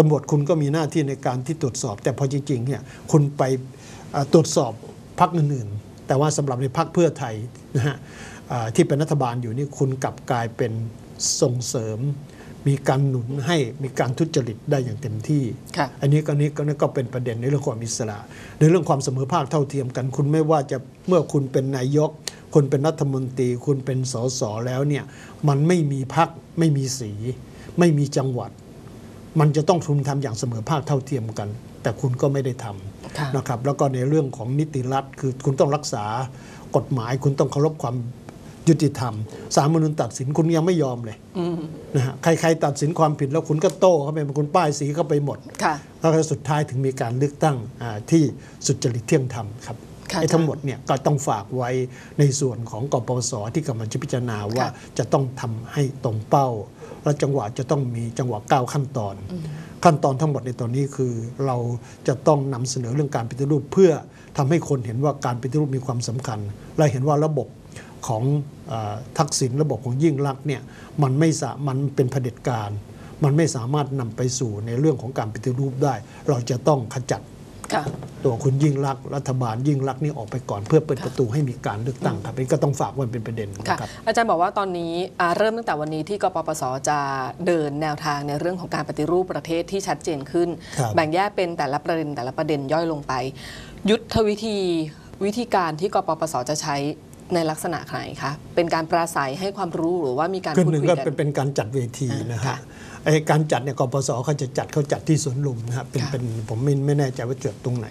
ตำรวจคุณก็มีหน้าที่ในการที่ตรวจสอบ แต่พอจริงๆเนี่ยคุณไปเอ่อตรวจสอบพักอื่นๆ แต่ว่าสำหรับในพักเพื่อไทยนะฮะอ่าที่เป็นรัฐบาลอยู่นี่คุณกลับกลายเป็นส่งเสริม มีการหนุนให้มีการทุจริตได้อย่างเต็มที่ค่ะอันนี้ก็นี้ก็นี่ก็เป็นประเด็นในเรื่องความอิสระ ในเรื่องความเสมอภาคเท่าเทียมกัน คุณไม่ว่าจะเมื่อคุณเป็นนายก คุณเป็นรัฐมนตรี คุณเป็นสสแล้วเนี่ยมันไม่มีพักไม่มีสี ไม่มีจังหวัด มันจะต้องทุนทำอย่างเสมอภาคเท่าเทียมกัน แต่คุณก็ไม่ได้ทค่ะำนะครับแล้วก็ในเรื่องของนิติรัฐคือคุณต้องรักษากฎหมาย คุณต้องเคารพความยุติธรรมสารมนุนตัดสินคุณยังไม่ยอมเลยอืมนะฮะใครๆตัดสินความผิดแล้วคุณก็โต้เข้าไปคุณป้ายสีเข้าไปหมดค่ะแล้วก็สุดท้ายถึงมีการเลือกตั้งอ่าที่สุจริตเที่ยงธรรมครับค่ะไอ้ทั้งหมดเนี่ยก็ต้องฝากไว้ในส่วนของกปปสที่กำลังจะพิจารณาว่าค่ะจะต้องทำให้ตรงเป้า และจังหวะจะต้องมีจังหวะก้าวขั้นตอน ขั้นตอนทั้งหมดในตอนนี้คือเราจะต้องนำเสนอเรื่องการปฏิรูป เพื่อทำให้คนเห็นว่าการปฏิรูปมีความสำคัญ และเห็นว่าระบบของเออทักษิณระบบของยิ่งลักษณ์เนี่ยมันไม่สามันเป็นเผด็จการ มันไม่สามารถนำไปสู่ในเรื่องของการปฏิรูปได้ เราจะต้องขจัดค่ะ ตัวคุณยิ่งรักษณ์รัฐบาลยิ่งรักษณ์นี่ออกไปก่อนเพื่อเปิดประตูให้มีการเลือกตั้งครับนี่ก็ต้องฝากไว้เป็นประเด็นค่ะนะครับอาจารย์บอกว่าตอนนี้อ่าเริ่มตั้งแต่วันนี้ที่กปปสจะเดินแนวทางในเรื่องของการปฏิรูปประเทศที่ชัดเจนขึ้นครับแบ่งแยกเป็นแต่ละประเด็นแต่ละประเด็นย่อยลงไป ยุทธวิธีวิธีการที่กปปสจะใช้ ในลักษณะไหนคะ เป็นการปราศัยให้ความรู้หรือว่ามีการคือพูดหนึ่งคุยก็กันเป็นเป็นการจัดเวทีนะค่ะฮะไอ้การจัดเนี่ยกปสเขาจะจัดเขาจัดที่สวนลุมนะครับเป็นค่ะ เป็นผมไม่ไม่แน่ใจว่าจุดตรงไหน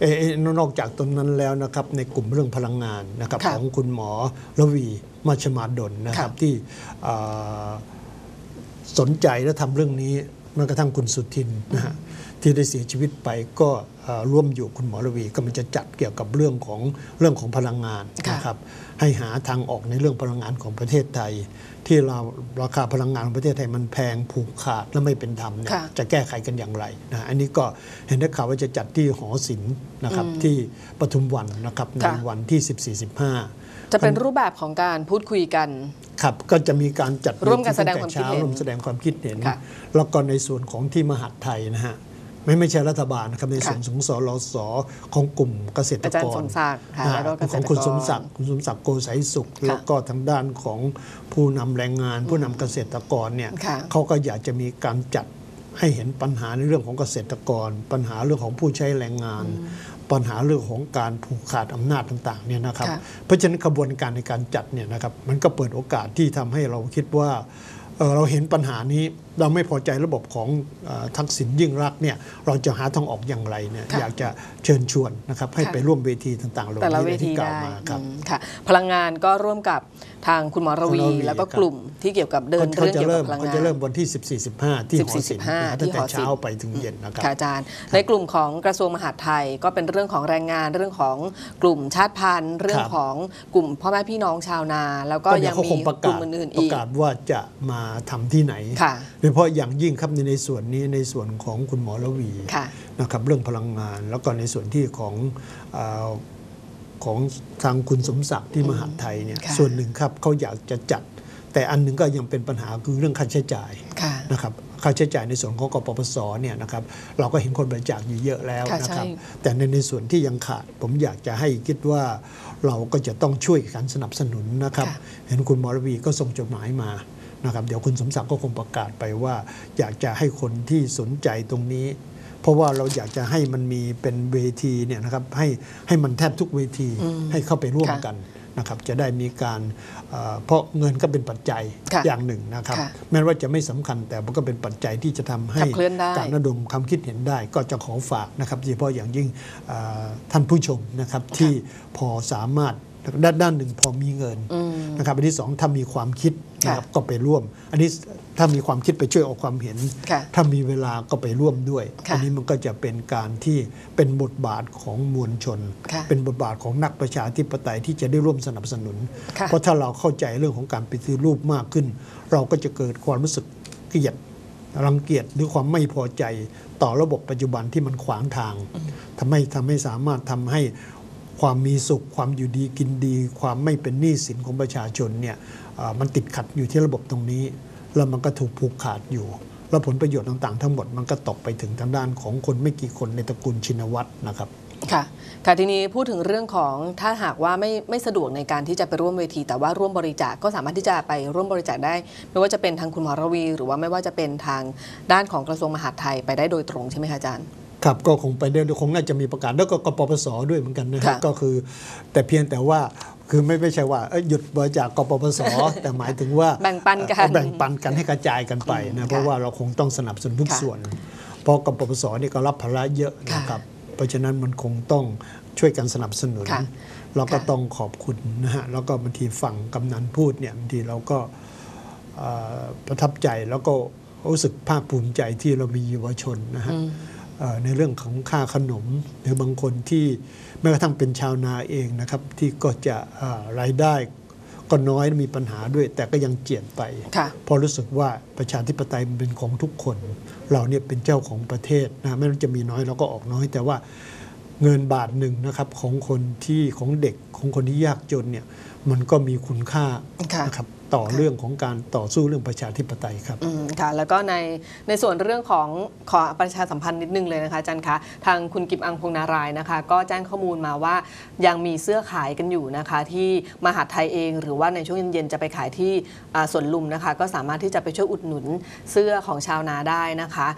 เอ่อเอ่อนอกจากตรงนั้นแล้วนะครับในกลุ่มเรื่องพลังงานนะครับค่ะของคุณหมอระวีมาชมาดลนะครับค่ะที่อ่าสนใจและทำเรื่องนี้แม้กระทั่งคุณสุทินนะฮะ ที่ได้เสียชีวิตไปก็อ่าร่วมอยู่คุณหมอระวีก็มันจะจัดเกี่ยวกับเรื่องของเรื่องของพลังงานค่ะนะครับให้หาทางออกในเรื่องพลังงานของประเทศไทย ที่เราราคาพลังงานของประเทศไทยมันแพงผูกขาดและไม่เป็นธรรมเนี่ยค่ะจะแก้ไขกันอย่างไรนะอันนี้ก็เห็นได้ข่าวว่าจะจัดที่หอศิลป์นะครับที่ปทุมวันนะครับในค่ะวันที่ 14 15 จะเป็นรูปแบบของการพูดคุยกันครับก็จะมีการจัดร่วมกันเทีแสดงความคิดเห็นร่วมแสดงความคิดเห็นค่ะแล้วก็ในส่วนของที่มหาดไทยนะฮะ ไม่ไม่ใช่รัฐบาลนะครับในค่ะส่วนของสรสของกลุ่มเกษตรอาจารกย์รสมศักดิ์ค่ะอ่าแล้วก็เกษตรกรของคุณสมศักดิ์คุณสมศักดิ์โกสัยสุขค่ะแล้วก็ทางด้านของผู้นำแรงงาน ผู้นำเกษตรกรเนี่ยค่ะเขาก็อยากจะมีการจัดให้เห็นปัญหาในเรื่องของเกษตรกร ปัญหาเรื่องของผู้ใช้แรงงาน ปัญหาเรื่องของการผูกขาดอำนาจต่างๆเนี่ยนะครับค่ะเพราะฉะนั้นกระบวนการในการจัดเนี่ยนะครับมันก็เปิดโอกาสที่ทำให้เราคิดว่า เอ่อเราเห็นปัญหานี้เราไม่พอใจระบบของเออทักษิณยิ่งรักษณ์เนี่ยเราจะหาทางออกอย่างไรเนี่ยค่ะอยากจะเชิญชวนนะครับให้ค่ะไปร่วมเวทีต่างๆเหล่าแต่ละนี้เวที่ทีกล่าวได้มาครับอืมค่ะพลังงานก็ร่วมกับทางคุณหมอระวีคุณหมอระวี แล้วก็ครับกลุ่มที่เกี่ยวกับเดินเขาเรื่องจะเกี่ยวเริ่กัมบพลังเขางานจะเริ่มวันที่ 14 15 ที่หอศิลป์14นะที่ตั้งหแต่อศิลป์เช้าไปถึงเย็นนะครับค่ะอาจารย์ ในกลุ่มของกระทรวงมหาดไทยก็เป็นเรื่องของแรงงานเรื่องของกลุ่มชาติพันธุ์ เรื่องของกลุ่มพ่อแม่พี่น้องชาวนา แล้วก็ก็เดี๋ยัยวงเขามีคงประกลุ่กามศอื่นๆประอีกกาศว่าจะมาทำที่ไหนค่ะโดยเฉพาะอย่างยิ่งครับในในส่วนนี้ในส่วนของคุณหมอระวีค่ะนะครับเรื่องพลังงาน แล้วก็ในส่วนที่ของเออ ของทางคุณสมศักดิ์ที่มหาดไทยเนี่ยค่ะส่วนหนึ่งครับเขาอยากจะจัด แต่อันหนึ่งก็ยังเป็นปัญหาคือเรื่องค่าใช้จ่ายค่ะนะครับค่าใช้จ่ายในส่วนของกปปสเนี่ยนะครับเราก็เห็นคนบริจาคอยู่เยอะแล้วค่ะนะครับใช่แต่ในในส่วนที่ยังขาด ผมอยากจะให้คิดว่าเราก็จะต้องช่วยกันสนับสนุนนะครับค่ะเห็นคุณหมอระวีก็ส่งจดหมายมานะครับ เดี๋ยวคุณสมศักดิ์ก็คงประกาศไปว่า อยากจะให้คนที่สนใจตรงนี้ เพราะว่าเราอยากจะให้มันมีเป็นเวทีเนี่ยนะครับให้ให้มันแทบทุกเวทีอืมให้เข้าไปร่วมค่ะกันนะครับจะได้มีการเอ่อเพราะเงินก็เป็นปัจจัยค่ะอย่างหนึ่งนะครับค่ะแม้ว่าจะไม่สำคัญแต่มันก็เป็นปัจจัยที่จะทำให้ขับเคลื่อนได้การระดมความคิดเห็นได้ ก็จะขอฝากนะครับโดยเฉพาะอย่างยิ่งเอ่อท่านผู้ชมนะครับที่พอสามารถ ด้านด้านหนึ่งพอมีเงินอืมนะครับอันที่สองถ้ามีความคิดนะครับค่ะก็ไปร่วม อันนี้ถ้ามีความคิดไปช่วยออกความเห็นค่ะถ้ามีเวลาก็ไปร่วมด้วยค่ะอันี้มันก็จะเป็นการที่เป็นบทบาทของมวลชนค่ะเป็นบทบาทของนักประชาธิปไตยที่จะได้ร่วมสนับสนุนค่ะเพราะถ้าเราเข้าใจเรื่องของการปฏิรูปมากขึ้น เราก็จะเกิดความรู้สึกเกลียดรังเกียจหรือความไม่พอใจต่อระบบปัจจุบันที่มันขวางทางทำให้ทำให้สามารถทำให้ ความมีสุข ความอยู่ดีกินดี ความไม่เป็นหนี้สินของประชาชนเนี่ยมันติดขัดอยู่ที่ระบบตรงนี้ แล้วมันก็ถูกผูกขาดอยู่ แล้วผลประโยชน์ต่างๆ ทั้งหมดมันก็ตกไปถึงทางด้านของคนไม่กี่คนในตระกูลชินวัตรนะครับค่ะค่ะทีนี้พูดถึงเรื่องของถ้าหากว่าไม่ไม่สะดวกในการที่จะไปร่วมเวที แต่ว่าร่วมบริจาคก็สามารถที่จะไปร่วมบริจาคได้ ไม่ว่าจะเป็นทางคุณหมอรวี หรือว่าไม่ว่าจะเป็นทางด้านของกระทรวงมหาดไทยไปได้โดยตรงใช่ไหมคะอาจารย์ ครับก็คงไปได้คงน่าจะมีประกาศแล้วก็กปปสด้วยเหมือนกันนะฮะค่ะก็คือ แต่เพียงแต่ว่าคือไม่ไม่ใช่ว่าเอ้ยหยุดบริจาคกปปส แต่หมายถึงว่าแบ่งปันกันเอ่อแบ่งปันกันให้กระจายกันไปอืนะมเพราะค่ะว่าเราคงต้องสนับสนุนทุกค่ะส่วน เพราะกปปสนี่ก็รับภาระเยอะค่ะนะครับเพราะฉะนั้นมันคงต้องช่วยกันสนับสนุนค่ะเราก็ค่ะต้องขอบคุณนะฮะแล้วก็บางทีฝั่งกำนันพูดเนี่ยบางทีเราก็เอ่อประทับใจแล้วก็รู้สึกภาคภูมิใจที่เรามีเยาวชนนะฮะอืมเอ่อ ในเรื่องของค่าขนม หรือบางคนที่แม้กระทั่งเป็นชาวนาเองนะครับ ที่ก็จะเอ่อรายได้ก็น้อยมีปัญหาด้วย แต่ก็ยังเจียดไปค่ะเพราะรู้สึกว่าประชาธิปไตยมันเป็นของทุกคน เราเนี่ยเป็นเจ้าของประเทศนะไม่ว่าจะมีน้อยเราก็ออกน้อย แต่ว่าเงินบาทหนึ่งนะครับของคนที่ของเด็กของคนที่ยากจนเนี่ยมันก็มีคุณค่าค่ะนะครับต่อเรื่องของการต่อสู้เรื่องประชาธิปไตยครับอืมค่ะแล้วก็ในในส่วนเรื่องของขอประชาสัมพันธ์นิดนึงเลยนะคะอาจารย์คะทางคุณกิมอังพงนารายณ์นะคะ ก็แจ้งข้อมูลมาว่ายังมีเสื้อขายกันอยู่นะคะ ที่มหาดไทยเอง หรือว่าในช่วงเย็นๆจะไปขายที่อ่าสวนลุมนะคะ ก็สามารถที่จะไปช่วยอุดหนุนเสื้อของชาวนาได้นะคะ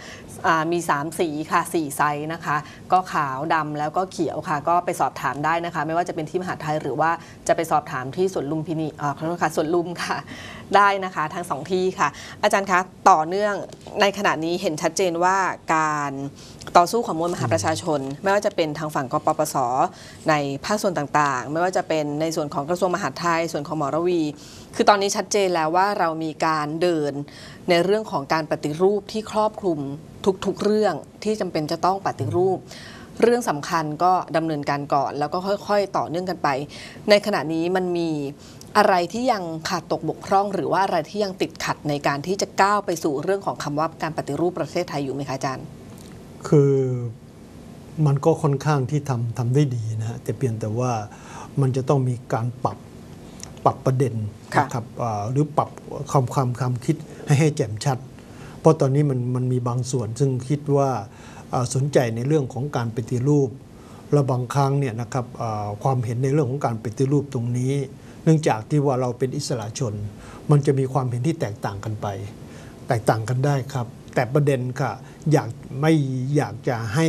อ่ามี 3 สีค่ะ4ไซส์นะคะ ก็ขาวดำแล้วก็เขียวค่ะ ก็ไปสอบถามได้นะคะ ไม่ว่าจะเป็นที่มหาดไทยหรือว่าจะไปสอบถามที่สวนลุมพินีอ่าขอโทษค่ะสวนลุมค่ะ ได้นะคะทั้งสองที่ค่ะ อาจารย์คะต่อเนื่องในขณะนี้เห็นชัดเจนว่าการต่อสู้ของมวลมหาประชาชน ไม่ว่าจะเป็นทางฝั่งกปปส ในภาคส่วนต่างๆ ไม่ว่าจะเป็นในส่วนของกระทรวงมหาดไทย ส่วนของหมอระวี คือตอนนี้ชัดเจนแล้วว่าเรามีการเดินในเรื่องของการปฏิรูปที่ครอบคลุมทุกๆเรื่องที่จำเป็นจะต้องปฏิรูป เรื่องสำคัญก็ดำเนินการก่อน แล้วก็ค่อยๆ ต่อเนื่องกันไป ในขณะนี้มันมีอะไรที่ยังขาดตกบกพร่อง หรือว่าอะไรที่ยังติดขัดในการที่จะก้าวไปสู่เรื่องของคำว่าการปฏิรูปประเทศไทยอยู่ไหมคะอาจารย์ คือมันก็ค่อนข้างที่ทำทำได้ดีนะฮะแต่เพียงแต่ว่ามันจะต้องมีการปรับปรับประเด็นค่ะนะครับอ่าหรือปรับความความความคิดให้ให้แจ่มชัด เพราะตอนนี้มันมันมีบางส่วนซึ่งคิดว่าสนใจในเรื่องของการปฏิรูป และบางครั้งเนี่ยนะครับความเห็นในเรื่องของการปฏิรูปตรงนี้ เนื่องจากที่ว่าเราเป็นอิสระชน มันจะมีความเห็นที่แตกต่างกันไป แตกต่างกันได้ครับ แต่ประเด็นค่ะอยากไม่อยากจะให้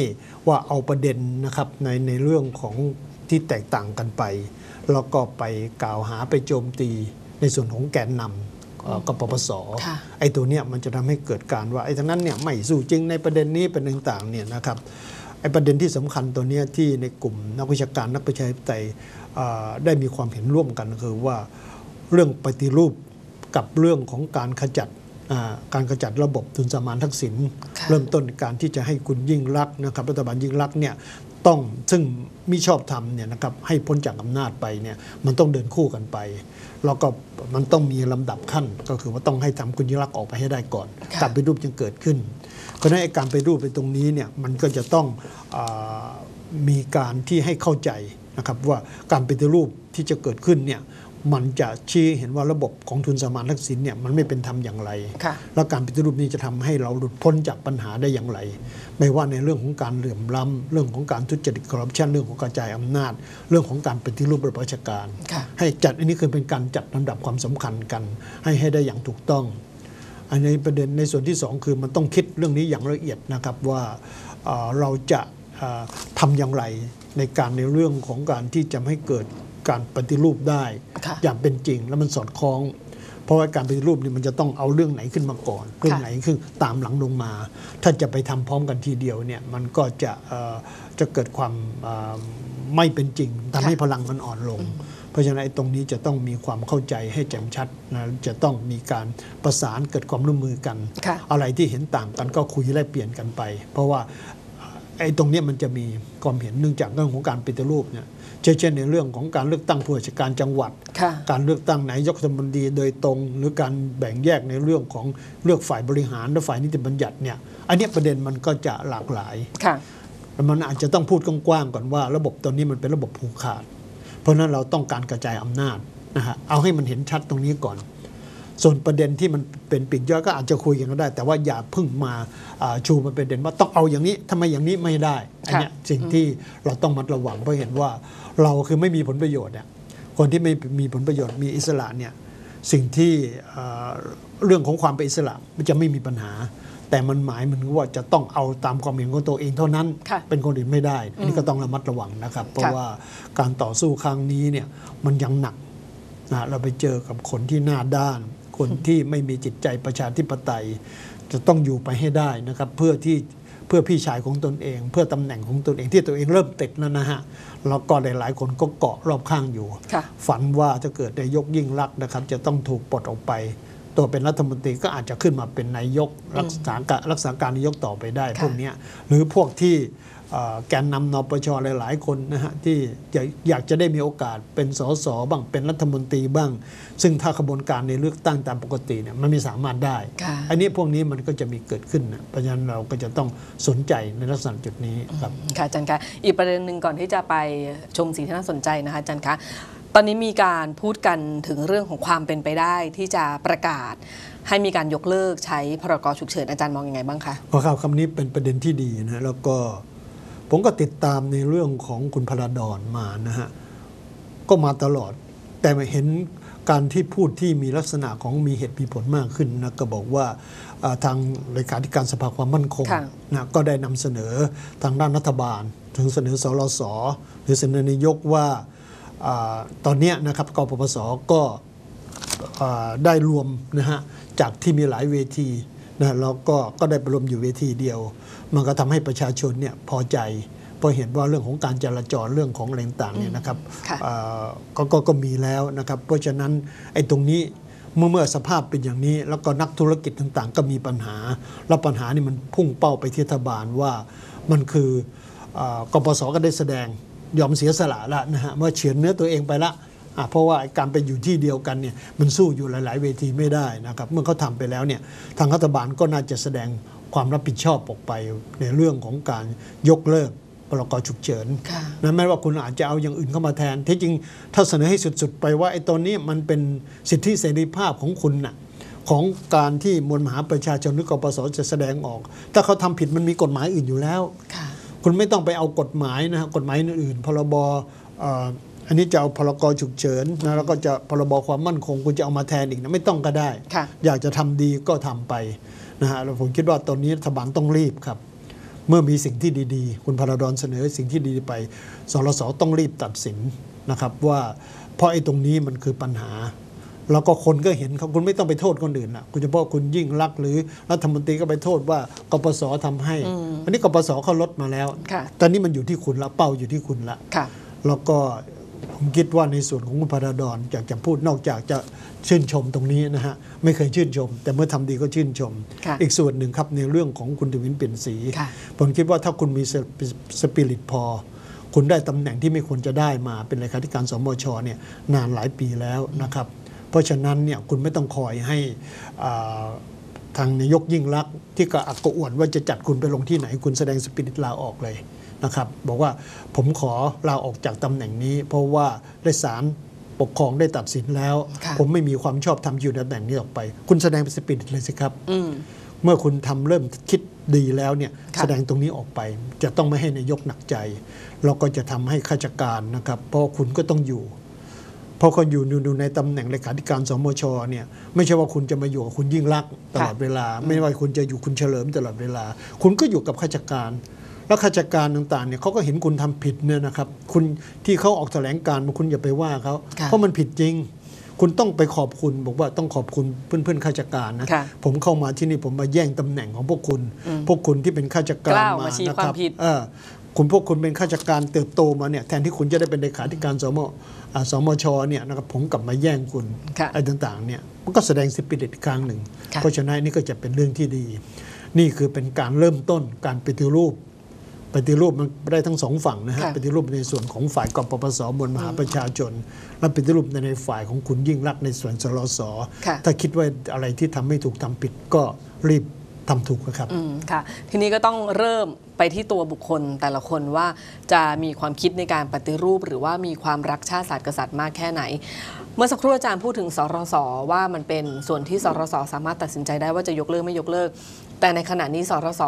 ว่าเอาประเด็นนะครับในในเรื่องของที่แตกต่างกันไป แล้วก็ไปกล่าวหาไปโจมตีในส่วนของแกนนำ กปปสค่ะไอ้ตัวเนี้ยมันจะทำให้เกิดการว่าไอ้ทั้งนั้นเนี่ยไม่สู้จริงในประเด็นนี้เป็นต่างๆเนี่ยนะครับไอ้ประเด็นที่สำคัญตัวเนี้ยที่ในกลุ่มนักวิชาการนักประชาธิปไตยเอ่อได้มีความเห็นร่วมกันคือว่าเรื่องปฏิรูปกับเรื่องของการขจัดอ่าการขจัดระบบทุนสมานทักษิณค่ะเริ่มต้นการที่จะให้คุณยิ่งรักษณ์นะครับรัฐบาลยิ่งรักษณ์เนี่ยต้องซึ่งมิชอบทำเนี่ยนะครับให้พ้นจากอำนาจไปเนี่ยมันต้องเดินคู่กันไป แล้วก็มันต้องมีลำดับขั้น ก็คือว่าต้องให้ทำคุณยิ่งรักษณ์ออกไปให้ได้ก่อนค่ะการไปรูปจึงเกิดขึ้นเพราะฉะนั้นไอ้การไปรูปไปตรงนี้เนี่ยมันก็จะต้องอามีการที่ให้เข้าใจนะครับว่าการปฏิรูปที่จะเกิดขึ้นเนี่ย มันจะชี้เห็นว่าระบบของทุนสมานทักษิณเนี่ยมันไม่เป็นธรรมอย่างไรค่ะแล้วการปฏิรูปนี้จะทำให้เราหลุดพ้นจากปัญหาได้อย่างไร ไม่ว่าในเรื่องของการเหลื่อมล้ำเรื่องของการทุจริตคอร์รัปชันเรื่องของกระจายอำนาจ เรื่องของการปฏิรูประบบราชการค่ะให้จัดอันนี้คือเป็นการจัดลำดับความสำคัญกัน ให้ให้ได้อย่างถูกต้อง อันนี้ประเด็นในส่วนที่สองคือมันต้องคิดเรื่องนี้อย่างละเอียดนะครับว่าเอ่อเราจะเอ่อทำอย่างไรในการในเรื่องของการที่จะให้เกิด การปฏิรูปได้ค่ะอย่างเป็นจริงแล้วมันสอดคล้อง เพราะว่าการปฏิรูปนี่มันจะต้องเอาเรื่องไหนขึ้นมาก่อน เรื่องไหนขึ้นตามหลังลงมา ถ้าจะไปทำพร้อมกันทีเดียวเนี่ยมันก็จะเอ่อจะเกิดความเอ่อไม่เป็นจริงทำให้พลังมันอ่อนลง เพราะฉะนั้นไอ้ตรงนี้จะต้องมีความเข้าใจให้แจ่มชัดนะจะต้องมีการประสานเกิดความร่วมมือกันค่ะอะไรที่เห็นต่างกันก็คุยแลกเปลี่ยนกันไป เพราะว่า ไอ้ตรงเนี้ยมันจะมีความเห็นเนื่องจากเรื่องของการปฏิรูปเนี่ยเช่นเช่นในเรื่องของการเลือกตั้งผู้ว่าราชการจังหวัดค่ะการเลือกตั้งนายกรัฐมนตรีโดยตรง หรือการแบ่งแยกในเรื่องของเลือกฝ่ายบริหารและฝ่ายนิติบัญญัติเนี่ยอันเนี้ยประเด็นมันก็จะหลากหลายค่ะมันอาจจะต้องพูดกว้างๆก่อนว่า ระบบตัวนี้มันเป็นระบบผูกขาด เพราะฉะนั้นเราต้องการกระจายอำนาจนะฮะเอาให้มันเห็นชัดตรงนี้ก่อน ส่วนประเด็นที่มันเป็นปีกย่อยก็อาจจะคุยกันก็ได้ แต่ว่าอย่าเพึ่งมาอ่าชูมันเป็นประเด็นว่าต้องเอาอย่างนี้ทำไมอย่างนี้ไม่ได้อันเนี้ยสิ่งที่เราต้องมัดระวังเพราะเห็นว่าเราคือไม่มีผลประโยชน์เนี่ยคนที่ไม่มีผลประโยชน์มีอิสระเนี่ยสิ่งที่อ่าเรื่องของความเป็นอิสระมันจะไม่มีปัญหา แต่มันหมายมันว่าจะต้องเอาตามความเห็นของตัวเองเท่านั้นค่ะเป็นคนอื่นไม่ได้อันนี้ก็ต้องระมัดระวังนะครับ เพราะค่ะว่าการต่อสู้ครั้งนี้เนี่ยมันยังหนักนะเราไปเจอกับคนที่หน้าด้าน คนที่ไม่มีจิตใจประชาธิปไตย จะต้องอยู่ไปให้ได้นะครับ เพื่อที่เพื่อพี่ชายของตนเอง เพื่อตำแหน่งของตนเองที่ตัวเองเริ่มติดแล้วนะฮะแล้วก็หลายๆคนก็เกาะรอบข้างอยู่ค่ะฝันว่าถ้าเกิดนายกยิ่งรักษณ์นะครับ จะต้องถูกปลดออกไป ตัวเป็นรัฐมนตรีก็อาจจะขึ้นมาเป็นนายกรักษาการรักษาการนายกต่อไปได้ค่ะพวกเนี้ยหรือพวกที่เอ่อ แกนนำนปชหลาย ๆ คนนะฮะที่อยากอยากจะได้มีโอกาสเป็นสสบ้างเป็นรัฐมนตรีบ้าง ซึ่งถ้าขบวนการในเลือกตั้งตามปกติเนี่ยมันไม่สามารถได้ค่ะอันนี้พวกนี้มันก็จะมีเกิดขึ้นนะเพราะฉะนั้นเราก็จะต้องสนใจในลักษณะจุดนี้ครับค่ะอาจารย์คะอีกประเด็นหนึ่งก่อนที่จะไปชมสิ่งที่น่าสนใจนะคะอาจารย์คะตอนนี้มีการพูดกันถึงเรื่องของความเป็นไปได้ที่จะประกาศให้มีการยกเลิกใช้พรกฉุกเฉินอาจารย์มองยังไงบ้างคะขอข่าวคำนี้เป็นประเด็นที่ดีนะแล้วก็ ผมก็ติดตามในเรื่องของคุณพระดอนมานะฮะ ก็มาตลอด แต่มาเห็นการที่พูดที่มีลักษณะของมีเหตุมีผลมากขึ้นนะก็บอกว่าอ่าทางเลขาธิการสภาความมั่นคงค่ะนะก็ได้นำเสนอทางด้านรัฐบาล ถึงเสนอสรสหรือเสนอนายกว่าอาตอนเนี้ยนะครับกปปสก็อ่าได้รวมนะฮะจากที่มีหลายเวที นะแล้วก็ก็ได้ไปรวมอยู่เวทีเดียว มันก็ทำให้ประชาชนเนี่ยพอใจเพราะเห็นว่าเรื่องของการจราจรเรื่องของอะไรต่างๆเนี่ยนะครับค่ะอ่าก็ก็ก็มีแล้วนะครับ เพราะฉะนั้นไอ้ตรงนี้เมื่อเมื่อสภาพเป็นอย่างนี้ แล้วก็นักธุรกิจต่างๆ ก็มีปัญหา แล้วปัญหานี่มันพุ่งเป้าไปที่รัฐบาลว่ามันคืออากปสก็ได้แสดงยอมเสียสละละนะฮะเมื่อเฉือนเนื้อตัวเองไปละอะ เพราะว่าไอ้การไปอยู่ที่เดียวกันเนี่ยมันสู้อยู่หลาย ๆ เวทีไม่ได้นะครับเมื่อเขาทำไปแล้วเนี่ยทางรัฐบาลก็น่าจะแสดงความรับผิดชอบออกไปในเรื่องของการยกเลิกพรกฉุกเฉินค่ะนะแม้ว่าคุณอาจจะเอาอย่างอื่นเข้ามาแทนที่จริงถ้าเสนอให้สุด ๆ ไปว่าไอ้ตอนนี้มันเป็นสิทธิเสรีภาพของคุณน่ะของการที่มวลมหาประชาชนหรือกปสจะแสดงออก ถ้าเขาทำผิดมันมีกฎหมายอื่นอยู่แล้วค่ะคุณไม่ต้องไปเอากฎหมายนะฮะกฎหมายอื่นๆพรบเอ่ออันนี้จะเอาพรกฉุกเฉินนะแล้วก็จะพรบความมั่นคงคุณจะเอามาแทนอีกนะไม่ต้องก็ได้ค่ะอยากจะทำดีก็ทำไปนะฮะแล้วผมคิดว่าตอนนี้รัฐบาลต้องรีบครับ เมื่อมีสิ่งที่ดีๆ คุณพระดอนเสนอสิ่งที่ดีไปสรสต้องรีบตัดสินนะครับว่าเพราะไอ้ตรงนี้มันคือปัญหา แล้วก็คนก็เห็นครับคุณไม่ต้องไปโทษคนอื่นนะคุณเฉพาะคุณยิ่งรักษณ์หรือรัฐมนตรีก็ไปโทษว่ากปสทำให้ อันนี้กปสเขาลดมาแล้วค่ะตอนนี้มันอยู่ที่คุณละเป้าอยู่ที่คุณละค่ะแล้วก็ ผมคิดว่าในส่วนของคุณพระดอนอยากจะพูดนอกจากจะชื่นชมตรงนี้นะฮะ ไม่เคยชื่นชม แต่เมื่อทำดีก็ชื่นชมค่ะอีกส่วนหนึ่งครับในเรื่องของคุณทวินเปลี่ยนสีค่ะผมคิดว่าถ้าคุณมีสปิสปิริตพอ คุณได้ตำแหน่งที่ไม่ควรจะได้มาเป็นเลขาธิการสมชเนี่ยนานหลายปีแล้วนะครับ เพราะฉะนั้นเนี่ยคุณไม่ต้องคอยให้อ่าทางนายกยิ่งรักษณ์ที่กระอักกระอ่วนว่าจะจัดคุณไปลงที่ไหนคุณแสดงสปิริตลาออกเลย นะครับ บอกว่าผมขอลาออกจากตำแหน่งนี้ เพราะว่าได้ศาลปกครองได้ตัดสินแล้วค่ะผมไม่มีความชอบทำอยู่ในตำแหน่งนี้ออกไป คุณแสดงสปิริตเลยสิครับอืมเมื่อคุณทำเริ่มคิดดีแล้วเนี่ยค่ะแสดงตรงนี้ออกไป จะต้องไม่ให้นายกหนักใจแล้วก็จะทำให้ข้าราชการนะครับ เพราะว่าคุณก็ต้องอยู่เพราะคนอยู่อยู่ในตำแหน่งเลขาธิการสมชเนี่ยไม่ใช่ว่าคุณจะมาอยู่กับคุณยิ่งรักษณ์ตลอดเวลา ไม่ว่าคุณจะอยู่คุณเฉลิมตลอดเวลา คุณก็อยู่กับข้าราชการ แล้วข้าราชการต่างๆเนี่ยเขาก็เห็นคุณทำผิดเนี่ยนะครับ คุณที่เขาออกแถลงการณ์มาคุณอย่าไปว่าเขาค่ะเพราะมันผิดจริง คุณต้องไปขอบคุณบอกว่าต้องขอบคุณเพื่อนๆข้าราชการนะค่ะผมเข้ามาที่นี่ผมมาแย่งตำแหน่งของพวกคุณ พวกคุณที่เป็นข้าราชการกล้าวมามาชี้นะควาคมรับผิดเออคุณพวกคุณเป็นข้าราชการเติบโตมาเนี่ยแทนที่คุณจะได้เป็นเลขาธิการสมอ่าสมชเนี่ยนะครับผมกลับมาแย่งคุณค่ะอะไรต่างๆเนี่ยมันก็แสดงสปิริตอีกครั้งหนึ่งค่ะเพราะฉะนั้นนี่ก็จะเป็นเรื่องที่ดี นี่คือเป็นการเริ่มต้นการปฏิรูป ปฏิรูปมันได้ทั้งสองฝั่งนะฮะค่ะปฏิรูปในส่วนของฝ่ายกปปสบนมหาประชาชน และปฏิรูปในฝ่ายของคุณยิ่งรักษณ์ในส่วนสรสค่ะถ้าคิดว่าอะไรที่ทำไม่ถูกทำผิดก็รีบทำถูกนะครับอืมค่ะ ทีนี้ก็ต้องเริ่มไปที่ตัวบุคคลแต่ละคนว่าจะมีความคิดในการปฏิรูป หรือว่ามีความรักชาติศาสตร์กษัตริย์มากแค่ไหน เมื่อสักครู่อาจารย์พูดถึงสรสว่ามันเป็นส่วนที่สรสสามารถตัดสินใจได้ว่าจะยกเลิกไม่ยกเลิก แต่ในขณะนี้สรส